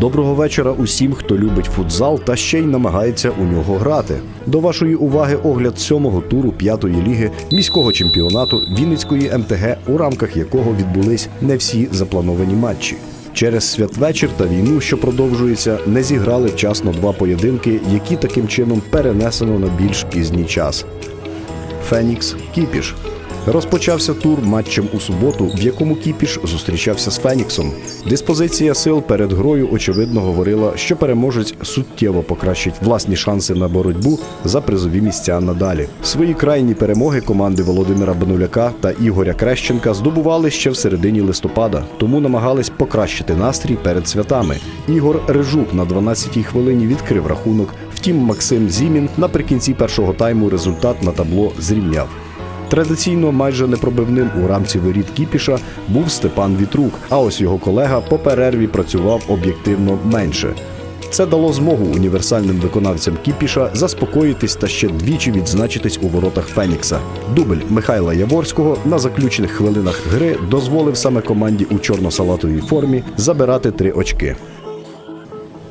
Доброго вечора усім, хто любить футзал та ще й намагається у нього грати. До вашої уваги огляд сьомого туру п'ятої ліги міського чемпіонату Вінницької МТГ, у рамках якого відбулись не всі заплановані матчі. Через святвечір та війну, що продовжується, не зіграли вчасно два поєдинки, які таким чином перенесено на більш пізній час. Фенікс Кіпіш. Розпочався тур матчем у суботу, в якому Кіпіш зустрічався з Феніксом. Диспозиція сил перед грою очевидно говорила, що переможець суттєво покращить власні шанси на боротьбу за призові місця надалі. Свої крайні перемоги команди Володимира Бануляка та Ігоря Крещенка здобували ще в середині листопада, тому намагались покращити настрій перед святами. Ігор Рижук на 12-й хвилині відкрив рахунок. Втім, Максим Зімін наприкінці першого тайму результат на табло зрівняв. Традиційно майже непробивним у рамці воріт Кіпіша був Степан Вітрук, а ось його колега по перерві працював об'єктивно менше. Це дало змогу універсальним виконавцям Кіпіша заспокоїтись та ще двічі відзначитись у воротах Фенікса. Дубль Михайла Яворського на заключних хвилинах гри дозволив саме команді у чорно-салатовій формі забирати три очки.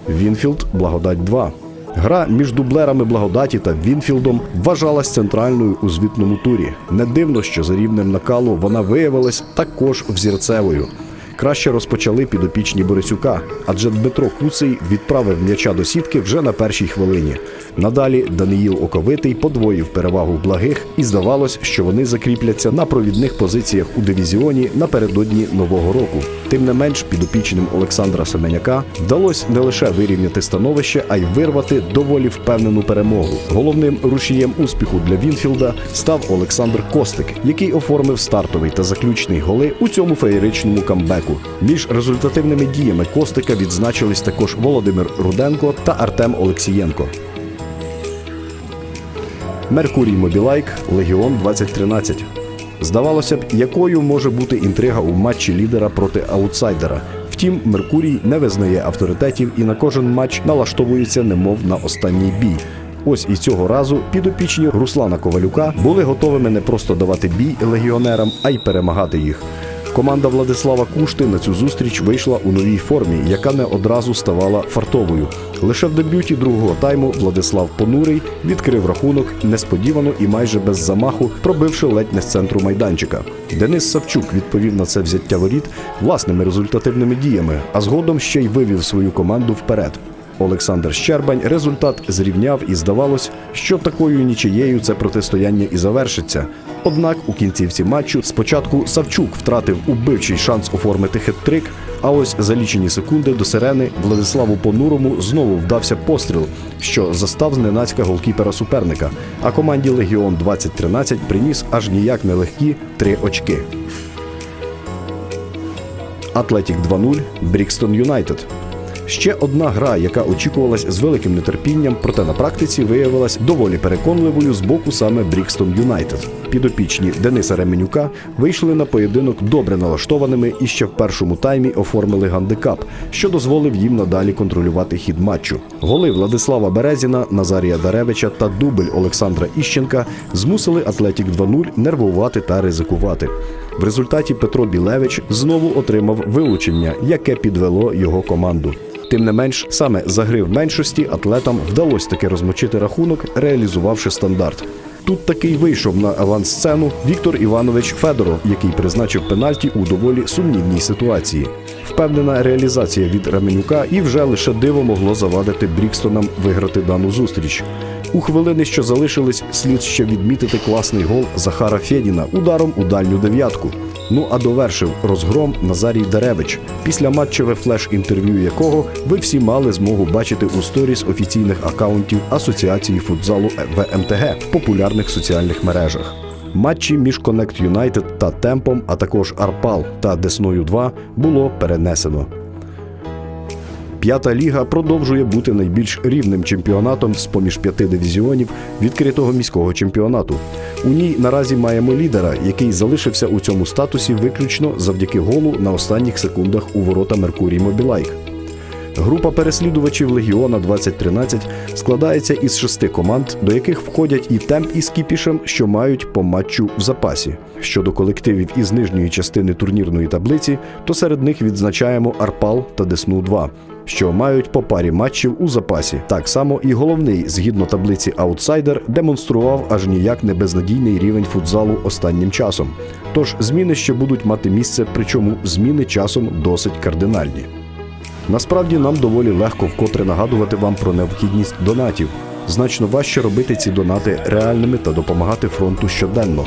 Вінфілд Благодать 2. Гра між дублерами Благодаті та Вінфілдом вважалась центральною у звітному турі. Не дивно, що за рівнем накалу вона виявилась також взірцевою. Краще розпочали підопічні Борисюка, адже Дмитро Куций відправив м'яча до сітки вже на першій хвилині. Надалі Даниїл Оковитий подвоїв перевагу благих, і здавалось, що вони закріпляться на провідних позиціях у дивізіоні напередодні нового року. Тим не менш, підопічним Олександра Семеняка вдалося не лише вирівняти становище, а й вирвати доволі впевнену перемогу. Головним рушієм успіху для Вінфілда став Олександр Костик, який оформив стартовий та заключний голи у цьому феєричному камбеку. Між результативними діями Костика відзначились також Володимир Руденко та Артем Олексієнко. Меркурій Мобілайк Легіон 2013. Здавалося б, якою може бути інтрига у матчі лідера проти аутсайдера. Втім, Меркурій не визнає авторитетів і на кожен матч налаштовується немов на останній бій. Ось і цього разу підопічні Руслана Ковалюка були готовими не просто давати бій легіонерам, а й перемагати їх. Команда Владислава Кушти на цю зустріч вийшла у новій формі, яка не одразу ставала фартовою. Лише в дебюті другого тайму Владислав Понурий відкрив рахунок несподівано і майже без замаху, пробивши ледь не з центру майданчика. Денис Савчук відповів на це взяття воріт власними результативними діями, а згодом ще й вивів свою команду вперед. Олександр Щербань результат зрівняв і здавалось, що такою нічиєю це протистояння і завершиться. Однак у кінцівці матчу спочатку Савчук втратив убивчий шанс оформити хет-трик, а ось за лічені секунди до сирени Владиславу Понурому знову вдався постріл, що застав зненацька голкіпера суперника. А команді Легіон 2013 приніс аж ніяк нелегкі три очки. Атлетік 2-0 Брікстон Юнайтед. Ще одна гра, яка очікувалась з великим нетерпінням, проте на практиці виявилась доволі переконливою з боку саме Брікстон Юнайтед. Підопічні Дениса Ременюка вийшли на поєдинок добре налаштованими і ще в першому таймі оформили гандикап, що дозволив їм надалі контролювати хід матчу. Голи Владислава Березіна, Назарія Даревича та дубль Олександра Іщенка змусили Атлетік 2-0 нервувати та ризикувати. В результаті Петро Білевич знову отримав вилучення, яке підвело його команду. Тим не менш, саме за гри в меншості атлетам вдалося таки розмочити рахунок, реалізувавши стандарт. Тут таки вийшов на авансцену Віктор Іванович Федоров, який призначив пенальті у доволі сумнівній ситуації. Впевнена реалізація від Раменюка і вже лише диво могло завадити Брікстонам виграти дану зустріч. У хвилини, що залишились, слід ще відмітити класний гол Захара Федіна ударом у дальню дев'ятку. Ну а довершив розгром Назарій Даревич, після матчеве флеш-інтерв'ю якого ви всі мали змогу бачити у сторіс офіційних акаунтів Асоціації футзалу ВМТГ в популярних соціальних мережах. Матчі між Connect United та Темпом, а також Арпал та Десною 2 було перенесено. П'ята ліга продовжує бути найбільш рівним чемпіонатом з поміж п'яти дивізіонів відкритого міського чемпіонату. У ній наразі маємо лідера, який залишився у цьому статусі виключно завдяки голу на останніх секундах у ворота Меркурій Мобілайк. Група переслідувачів Легіона 2013 складається із шести команд, до яких входять і темп із кіпішем, що мають по матчу в запасі. Щодо колективів із нижньої частини турнірної таблиці, то серед них відзначаємо Арпал та Десну 2 що мають по парі матчів у запасі. Так само і головний, згідно таблиці аутсайдер, демонстрував аж ніяк не безнадійний рівень футзалу останнім часом. Тож зміни ще будуть мати місце, причому зміни часом досить кардинальні. Насправді нам доволі легко вкотре нагадувати вам про необхідність донатів. Значно важче робити ці донати реальними та допомагати фронту щоденно.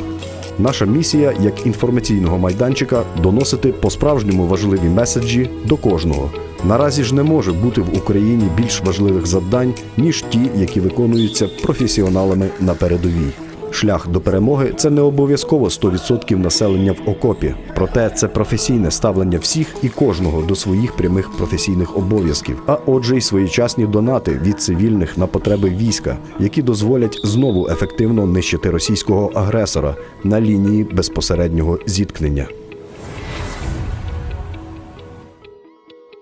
Наша місія як інформаційного майданчика доносити по-справжньому важливі меседжі до кожного. Наразі ж не може бути в Україні більш важливих завдань, ніж ті, які виконуються професіоналами на передовій. Шлях до перемоги це не обов'язково 100% населення в окопі. Проте це професійне ставлення всіх і кожного до своїх прямих професійних обов'язків, а отже, й своєчасні донати від цивільних на потреби війська, які дозволять знову ефективно нищити російського агресора на лінії безпосереднього зіткнення.